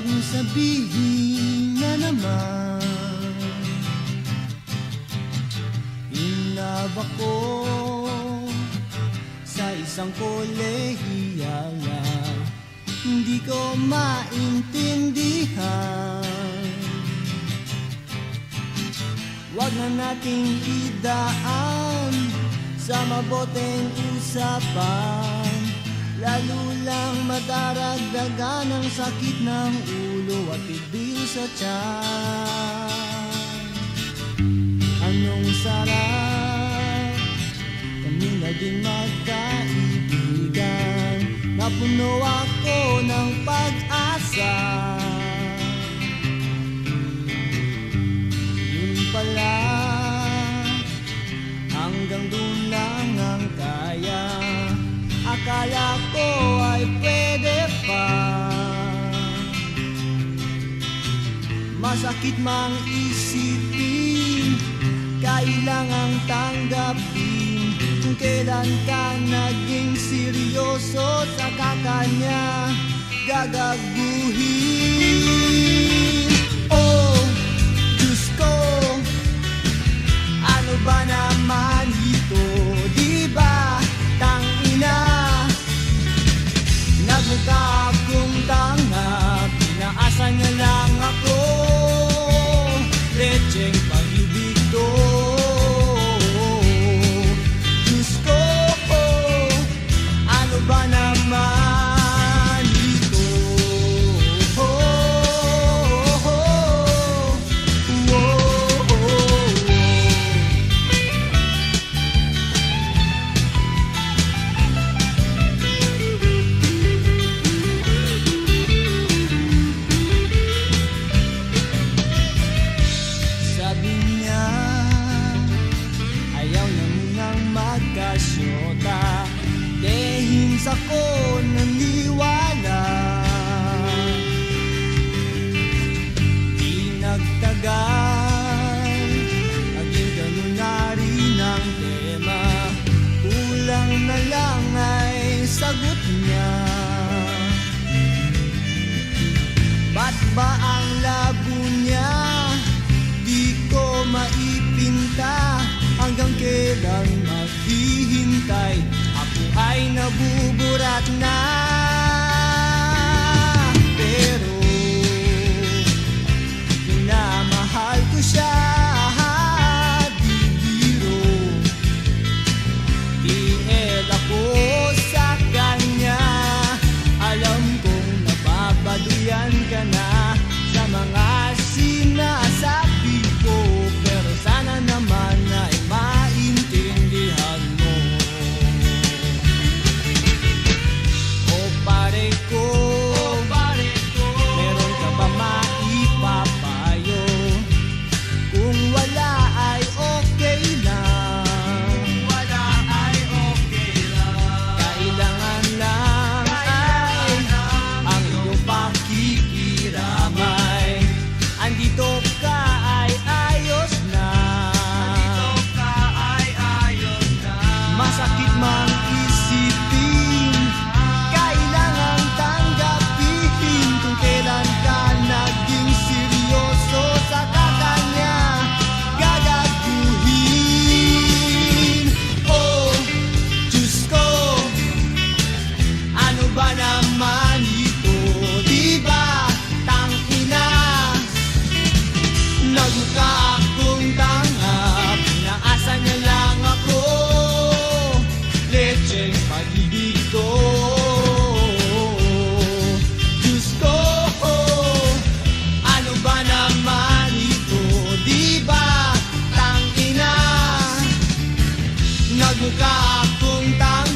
sabihin na naman. Inab ako sa isang kolehiyala Hindi ko maintindihan. Huwag na nating idaan sa maboteng usapan Lalo lang madaragdagan ang sakit ng ulo at pibil sa tiyan. Anong sarap? Kami naging magkaibigan. Napuno ako ng pag-asa Masakit mang isipin Kailangang tanggapin Kung kailan ka naging seryoso Sa kakanya. Gagaguhin ako naniwala. Di nagtagal Naging ganun na rin ang tema. Kulang na lang ay sagot niya. Ba't ba ang labo niya? Di ko maipinta Hanggang kailan maghihintay. Ay nabuburat Nagmukha akong tanga